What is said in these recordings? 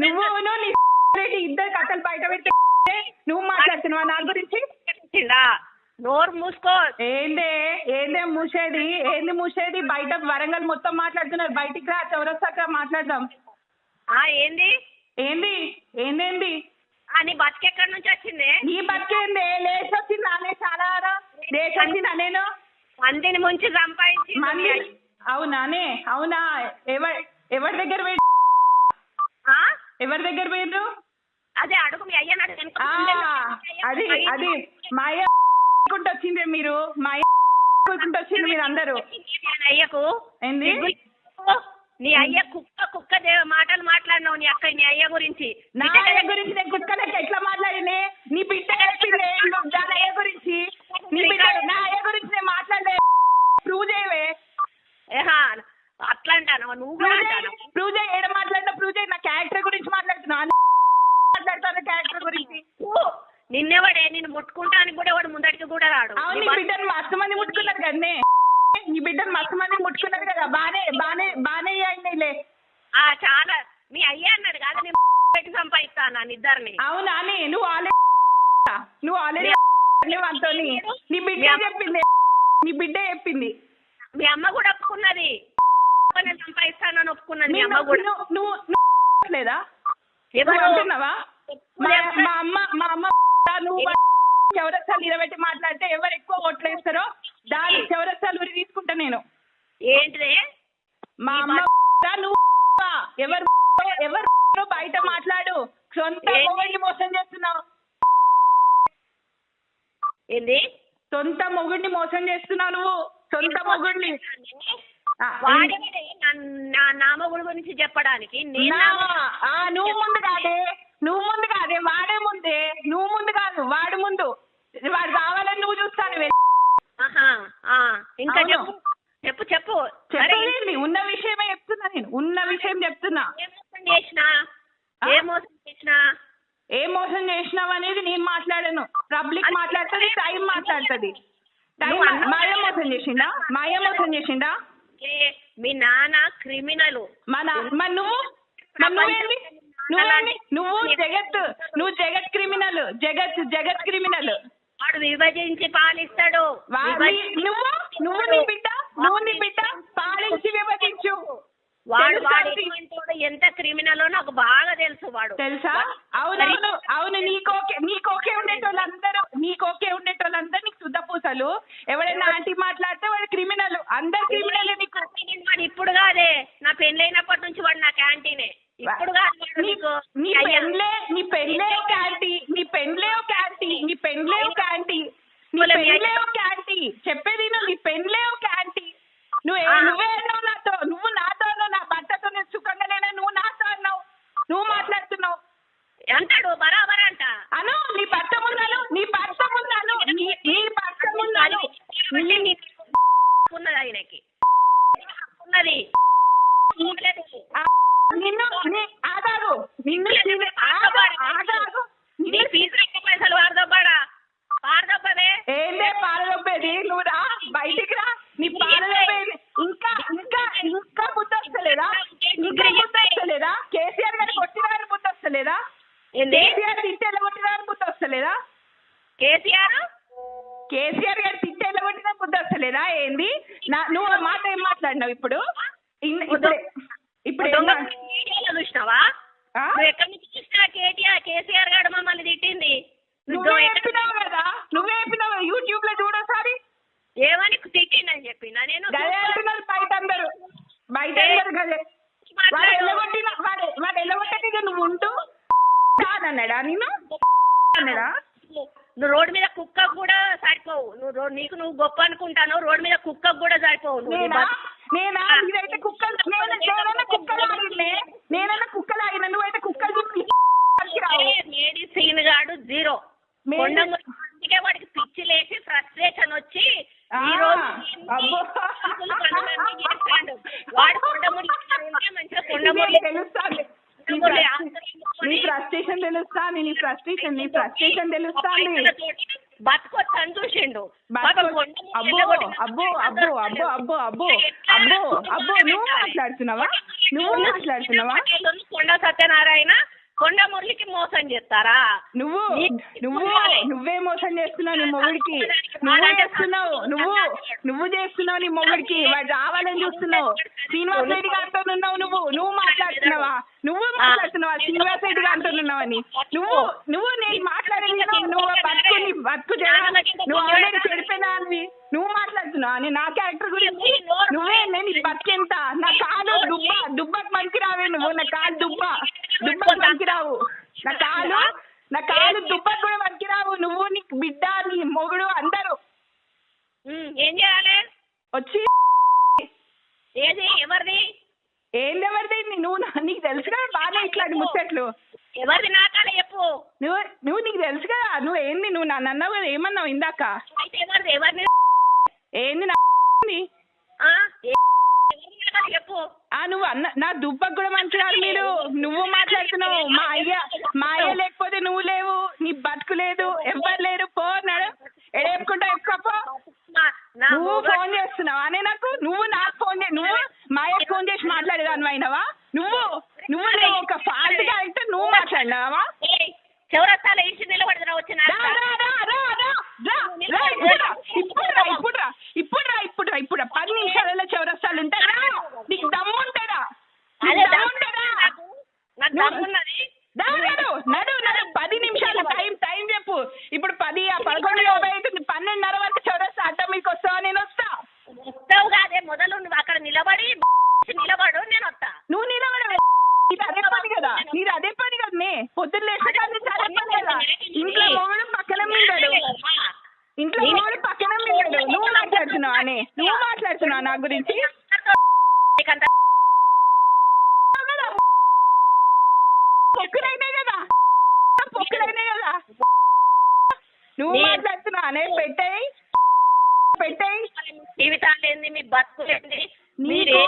నువ్వు నీ రెడ్డి ఇద్దరు కథలు బయట పెడితే నువ్వు మాట్లాడుతున్నావా? నా గురించి? వచ్చిందా నోరు మూసుకో. ఏందే? ఏందే మూసేది? ఏంది మూసేది? బయట వరంగల్ మొత్తం మాట్లాడుతున్నారు. బయటికి రా చౌరస్తాక మాట్లాడదాం. ఆ ఏంది? ఏంది? ఏందేంది? నీ బతికెక్కడి నుంచి వచ్చింది? నీ బతికేందే లేచొచ్చింది నానే చాలా లేచొచ్చిందా నేను? మందిని ముంచి సంపాదించి అవునానే అవునా ఎవరి ఎవరి దగ్గర? ఎవరి దగ్గర పోయిండ్రు అదే అడుగు మీ అయ్య నాకు అది అది మా అయ్య వచ్చింది మీరు. మా అయ్య వచ్చింది మీరు అందరూ అయ్యకు. ఏంది? నీ అయ్య కుక్క కుక్క మాటలు మాట్లాడినావు నీ అక్క నీ అయ్య గురించి. నా అయ్య గురించి నేను కుక్కలకి ఎట్లా మాట్లాడినే? నీ బిడ్డ చెప్పింది దాని అయ్య గురించి? నీ బిడ్డ నా అయ్య గురించి నేను మాట్లాడలే ప్రూవ్ చేయవే. ఏహా అట్లా అంటాను నువ్వు ప్రూవ్ చేయి. ఏడ మాట్లాడినా ప్రూవ్ చేయి. నా క్యారెక్టర్ గురించి మాట్లాడుతున్నా మాట్లాడతాను క్యారెక్టర్ గురించి. నిన్నెవడే? నిన్ను ముట్టుకుంటానికి కూడా ఎవడు ముందడికి కూడా రాడు. అవును నీ బిడ్డను మస్తు మంది ముట్టుకున్నారు కదనే. నీ బిడ్డను మస్తు మంది ముట్టుకున్నారు కదా. బానే బానే బానే అయినాయిలే ఆ చాలా. మీ అయ్య అన్నాడు కాదు నేను పెట్టి సంపాదిస్తాను ఇద్దరిని అవునా నువ్వు ఆల్రెడీ నువ్వు ఆల్రెడీ అంతోని. నీ బిడ్డ చెప్పింది. నీ బిడ్డ చెప్పింది. మీ అమ్మ కూడా ఒప్పుకున్నది. నేను సంపాదిస్తానని ఒప్పుకున్నది మీ అమ్మ నేను- కూడా నువ్వు లేదా అంటున్నావా? మా మా అమ్మ మా అమ్మ నువ్వు చౌరస్తాలు నిలబెట్టి మాట్లాడితే ఎవరు ఎక్కువ ఓట్లు వేస్తారో దాని చౌరస్తాలు ఉరి తీసుకుంటా నేను. ఏంటిది? మా అమ్మ నువ్వు ఎవరు ఎవరు బయట మాట్లాడు. సొంత ఏంటి? మొగుడిని మోసం చేస్తున్నావు. ఏంది? సొంత మొగుడిని మోసం చేస్తున్నావు నువ్వు. సొంత మొగుడిని. నా- నామగుడు గురించి చెప్పడానికి నేను ఆ, నువ్వు ముందు కాదే. నువ్వు ముందు కాదే వాడే ముందే. నువ్వు ముందు కాదు వాడు ముందు. వాడు కావాలని నువ్వు చూస్తాను ఆహా, ఆ, ఇంకా అవును. చెప్పు చెప్పు చెప్పు. సరే, చెప్పేది ఉన్న విషయమే చెప్తున్నా నేను. ఉన్న విషయం చెప్తున్నా. ఏ మోసం చేసినా? ఆ? ఏ మోసం చేసినా? ఏ మోసం చేసినావు అనేది నేను మాట్లాడాను. పబ్లిక్ మాట్లాడుతుంది టైం మాట్లాడుతుంది. టైం మాయ మోసం చేసిండా? మాయ మోసం చేసిండా? ఏ, మీ నాన్న క్రిమినల్. మన మరి నువ్వు నువ్వేంది? నువ్వు జగత్ నువ్వు జగత్ క్రిమినల్ జగత్ జగత్ క్రిమినల్. వాడు విభజించి పాలిస్తాడు. నువ్వు నువ్వు నీ బిడ్డ నువ్వు నీ బిడ్డ పాలించి విభజించు. వాడు వాడు ఎంత క్రిమినల్ నాకు బాగా తెలుసు వాడు. తెలుసా? అవునవును అవును నీకోకే నీకోకే ఉండేటోళ్ళందరూ నీకోకే ఉండేటోళ్ళందరూ నీకు శుద్ధ పూసలు ఎవరైనా ఆంటీ మాట్లాడితే వాడు క్రిమినల్ అందరు క్రిమినల్ నీకు. వాడు ఇప్పుడు కాదే. నా పెళ్ళైనప్పటి నుంచి వాడు నా క్యాంటీనే ఇప్పుడు కాదు నీకు నీ. పెండ్లే నీ పెండ్లే ఒక ఆంటీ నీ పెండ్లే ఒక ఆంటీ నీ పెండ్లే ఒక ఆంటీ నీ పెండ్లే ఒక ఆంటీ. చెప్పేది నువ్వు నీ పెండ్లే ఒక ఆంటీ. నువ్వు. నువ్వే అన్నావు నాతో అన్నావు నా భర్తతో నేను సుఖంగా లేనా నువ్వు నాతో అన్నావు నువ్వు మాట్లాడుతున్నావు అంటాడు బరాబర్ అంట అను నీ భర్త ముందాను నీ భర్త ముందాను నీ నీ భర్త ముందాను నీ ఉన్నది ఆయనకి ఉన్నది ఆ, నిన్ను నీ ఆగాగు నిన్ను నిన్ను ఆగు ఆగాగు నీ నిన్ను ఫీజు ఎక్కువ పైసలు వాడదబ్బాడా వాడదబ్బదే ఏందే పాలదొబ్బేది నువ్వు రా బయటికి రా నీ పాలదొబ్బేది ఇంకా ఇంకా ఇంకా బుద్ధి వస్తలేదా ఇంకా బుద్ధి వస్తలేదా కేసీఆర్ గారు కొట్టిన గారి బుద్ధి వస్తలేదా ఏంది కేసీఆర్ తిట్టేళ్ళ కొట్టిన గారి బుద్ధి వస్తలేదా కేసీఆర్? కేసీఆర్ గారు తిట్టేళ్ళ కొట్టిన బుద్ధి వస్తలేదా? ఏంది? నా నువ్వు ఆ మాట ఏం మాట్లాడినావు ఇప్పుడు? ఇన్- ఇప్పుడు ఇప్పుడు ఏం మా- వీడియోలో చూసినావా? ఆ? నువ్వు ఎక్కడి నుంచి చూసినా కేటీఆర్? కేసీఆర్ గారు మమ్మల్ని తిట్టింది. నువ్వు నువ్వే ఎక్కడ- చెప్పినావు కదా? నువ్వే చెప్పినావు యూట్యూబ్లో చూడోసారి ఏమని తిట్టిందని చెప్పినా? నేను గదే అంటున్నారు బయట అందరు. బయట అందరు గదే. వాడు. ఎల్లగొట్టిన వాడు వాడు ఎల్లగొట్టక నువ్వు ఉంటూ కాదన్నాడా నేను అన్నాడా? నువ్వు రోడ్డు మీద కుక్క కూడా సరిపోవు నువ్వు నీకు నువ్వు గొప్ప అనుకుంటాను రోడ్డు మీద కుక్క కూడా సరిపోవు నువ్వు నేనా? నేనా? ఇదైతే కుక్కలు నేను నేనైనా కుక్కలు ఆగినే నేనైనా కుక్కలు ఆగిన నువ్వైతే కుక్కలు చూసి రావు ఏ లేడీ సీన్ గాడు జీరో మేడి- కొండముడి అందుకే వాడికి పిచ్చి లేచి ఫ్రస్ట్రేషన్ వచ్చి ఆ, ఈ రోజు అబ్బో. పిచ్చులు పనులన్నీ చేస్తాడు వాడు కొండముడి ఉంటే మంచిగా కొండముడి నీకు తెలుస్తాంది నీ కొండముడి ఫ్రస్- ఆస్తులు నీ ఫ్రస్ట్రేషన్ తెలుస్తాంది నీ ఫ్రస్ట్రేషన్ నీ ఫ్రస్ట్రేషన్ తెలుస్తాంది. బతుకొచ్చని చూసిండు అబ్బో అబ్బో అబ్బో అబ్బో అబ్బో అబ్బో అబ్బో అబ్బో నువ్వు మాట్లాడుతున్నావా? నువ్వు మాట్లాడుతున్నావా? కొండ సత్యనారాయణ కొండ మురళికి మోసం చేస్తారా? నువ్వు నువ్వు నువ్వే. మోసం చేస్తున్నావు నీ మొగుడికి. నువ్వు చేస్తున్నావు నువ్వు నువ్వు చేస్తున్నావు నీ మొగుడికి. వాడు రావాలని చూస్తున్నావు. శ్రీనివాస్ రెడ్డి గారితో ఉన్నావు నువ్వు. నువ్వు మాట్లాడుతున్నావా? నువ్వు మాట్లాడుతున్నావా? శ్రీనివాస్ రెడ్డి గారితో ఉన్నావని. నువ్వు నువ్వు నేను మాట్లాడేది నువ్వు బతుకు బతుకు నువ్వు ఆల్రెడీ చెడిపోయినా అని నువ్వు మాట్లాడుతున్నావా? నేను నా క్యారెక్టర్ గురించి నువ్వే నేను నీ బతికెంత నా కాలు దుబ్బ దుబ్బకు మనకి రావే నువ్వు నా కాలు దుబ్బ దుబ్బకు మనకి రావు నా కాలు నా కాలు దుబ్బకు కూడా మనకి రావు నువ్వు నీ బిడ్డ నీ మొగుడు అందరూ ఉమ్, ఏం చేయాలి వచ్చి ఏది ఎవరిది ఏంది ఎవరిది నువ్వు నా- నీకు తెలుసు కదా బాగా ఇట్లాంటి ముచ్చట్లు. ఎవరిది నాకాలే చెప్పు. నువ్వు నువ్వు నీకు తెలుసు కదా నువ్వు ఏంది నువ్వు నన్ను అన్నావు కదా ఏమన్నావు ఇందాక? అయితే ఎవరిది ఎవరిది? ఏంది నా? ఆ? ఏ- ఎవరిది నాకాలే చెప్పు. ఆ నువ్వు అన్న నా దుబ్బకు కూడా మంచిగారు మీరు. నువ్వు మాట్లాడుతున్నావు. మా అయ్య మా అయ్య లేకపోతే నువ్వు లేవు. నీ బతుకు లేదు. ఎవ్వరు లేరు. పో అన్నాడు. ఎడేపుకుంటా ఎక్కువ నా- నా నువ్వు మొగ- ఫోన్ చేస్తున్నావా? అనే నాకు నువ్వు నాకు ఫోన్ చే నువ్వు మా అయ్యకు ఫోన్ చేసి మాట్లాడేదాన్ని అయినవా నువ్వు నువ్వు నువ్వు ఒక ఫాల్ట్ క్యారెక్టర్ నువ్వు మాట్లాడినావా ఏయ్, చౌరస్తాలో ఇంటి నిలబడదురా వచ్చిన రా, రా, రా, రా, రా, రా, రా, ఇప్పుడు రా, ఇప్పుడు రా, ఇప్పుడు రా, ఇప్పుడు రా, ఇప్పుడు రా, ఇప్పుడు రా. పది నిమిషాలలో చౌరస్తాలు ఉంటారా నీకు దమ్ము ఉంటారా అదే నీకు దమ్ము ఉంటారా నాకు నాకు నువ్వు- దమ్మున్నది దా, నడు నడు నడు పది నిమిషాలు టైం టైం చెప్పు ఇప్పుడు పది ఆ పదకొండు యాభై అవుతుంది పన్నెండున్నర వరకు చౌరస్తా అడ్డ మీకు వస్తావా నేను వస్తా వస్తావు కాదే మొదలు నువ్వు అక్కడ నిలబడి నిలబడు నేను వస్తా. నువ్వు నిలబడవే ఇది అదే పని కదా. నీది అదే పని కదా నే పొద్దున్న లేచిన కానీ అదే పని కదా. ఇంట్లో మొగుడు పక్కన మింగాడు ఇంట్లో మొగుడు పక్కన మింగాడు నువ్వు మాట్లాడుతున్నావు అనే నువ్వు మాట్లాడుతున్నావు నా గురించి? పొక్కులైనాయి కదా. పొక్కులైనాయి కదా. నువ్వు మాట్లాడుతున్నావు అనే పెట్టాయి. పెట్టాయి. జీవితాలు ఏంది? మీ బతుకులు ఏంది? మీరే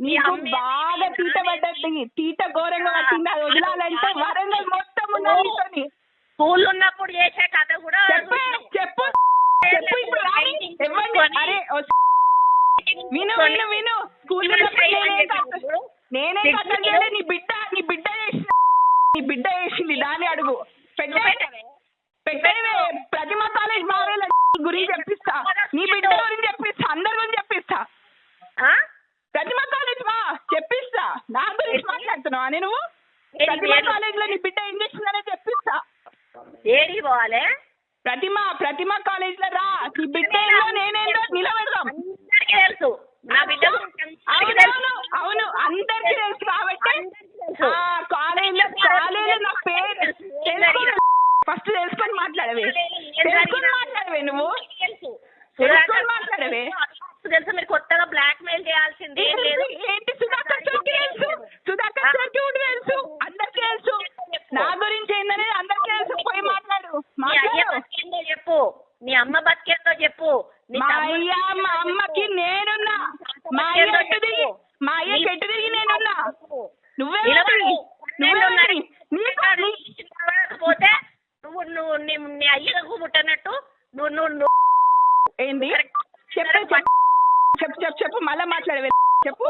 నీకు బాగా తీట పడ్డది తీట ఘోరంగా వచ్చింది అది వదలాలంటే వరంగల్ మొత్తం ఉన్నది స్కూల్ ఉన్నప్పుడు చేసే కథ కూడా చెప్పు చెప్పు చెప్పు ఇప్పుడు రాని ఇవ్వండి అరే వస్- విను విను విను స్కూల్ నేనే కథ నేనే కథ చేయలే నీ బిడ్డ నీ బిడ్డ చేసిన నీ బిడ్డ చేసింది దాని అడుగు పెట్టే పెట్టేవే ప్రతిమ కాలేజ్ మావేల గురించి చెప్పిస్తా నీ బిడ్డ గురించి చెప్పిస్తా అందరి గురించి చెప్పిస్తా ఆ? ప్రతిమ కాలేజ్ మా చెప్పిస్తా నా గురించి మాట్లాడుతున్నావా నేను ప్రతిమ? కాలేజ్లో నీ బిడ్డ ఏం చేసిందనే చెప్పిస్తా ఏడికి పోవాలి? ప్రతిమ ప్రతిమ కాలేజ్లో రా. నీ బిడ్డ ఏందో నేనేందో నిలబెడదాం. అందరికీ తెలుసు. నా బిడ్డ గురించి అందరికీ అవునవును తెలుసు. అవును అందరికీ తెలుసు కాబట్టి తెలుసు. ఆ కాలేజ్లో కాలేజ్లో నా పేరు తెలుసుకో ఫస్ట్ తెలుసుకొని మాట్లాడవే తెలుసుకొని మాట్లాడవే నువ్వు తెలుసు తెలుసుకొని మాట్లాడవే తెలుసు మీరు కొత్తగా బ్లాక్ మెయిల్ చేయాల్సింది ఏం లేదు ఏంటి సుధాకర్ చౌకి తెలుసు సుధాకర్ చౌకి కూడా తెలుసు అందరికీ తెలుసు నా గురించి ఏందనేది అందరికీ తెలుసు. పోయి మాట్లాడు. మాట్లాడు. బతికేందో చెప్పు. నీ అమ్మ బతికేందో చెప్పు. నీ మా తమ్ముడు అయ్య మా అమ్మకి నేనున్నా. మా అయ్య ఎట్టు తిరిగి మా అయ్య ఎట్టు తిరిగి నేనున్నా. నువ్వే నిలబడు. నువ్వే నిలబడు. నీకు నీ- పోతే నువ్వు నువ్వు నీ నీ అయ్యకు ముట్టనట్టు నువ్వు నువ్వు నువ్వు ఏంది? చెప్పు చెప్పు. చెప్పు చెప్పు చెప్పు. మళ్ళా మాట్లాడవే. చెప్పు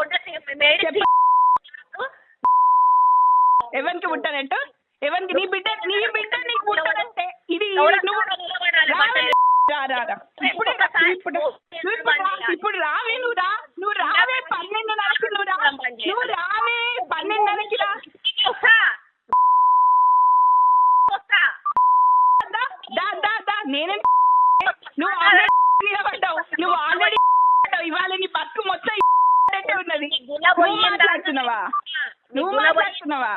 మేడి చెప్పు ఎవరికి పుట్టానంట ఎవరికి నీ బిడ్డ నీ బిడ్డ నీకు పుట్టానంటే ఇది నువ్వు రావే. రా, రా, రా. ఇప్పుడు రా, ఇప్పుడు నువ్వు ఇప్పుడు రా, ఇప్పుడు రావే నువ్వు రా నువ్వు రావే పన్నెండున్నరకి నువ్వు రా నువ్వు రావే పన్నెండున్నరకి రా నేనే నువ్వు ఆల్రెడీ నిలబడ్డావు నువ్వు ఆల్రెడీ ఇవాళ నీ బతుకు మొత్తం అంటే ఉన్నది. నువ్వు మాట్లాడుతున్నావా? నువ్వు మాట్లాడుతున్నావా?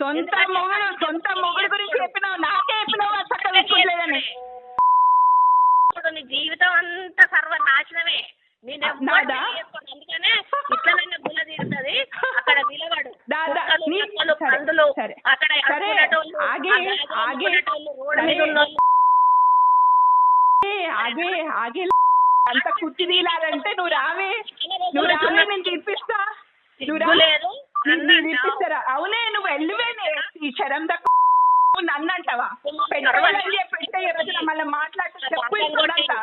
సొంత మొగుడు సొంత మొగుడు గురించి చెప్పినావు. నాకే చెప్పినావు చక్కగా పెట్టుకోలేదని ఇప్పుడు నీ జీవితం అంతా సర్వనాశనమే. నేను సరే, ఆగే, అంత కుర్చీ తీయాలంటే నువ్వు రావే. నువ్వు రావే నేను తీర్పిస్తా నువ్వు రా. సిగ్గు లేదు నీ- నీ అన్నావు. తీర్పిస్తారా అవునే నువ్వు వెళ్ళివేనే ఈ శరం నువ్వు నన్ను అంటావా పెట్టే రోజున మళ్ళీ మాట్లాడితే చెప్పు ఇప్పుడంతా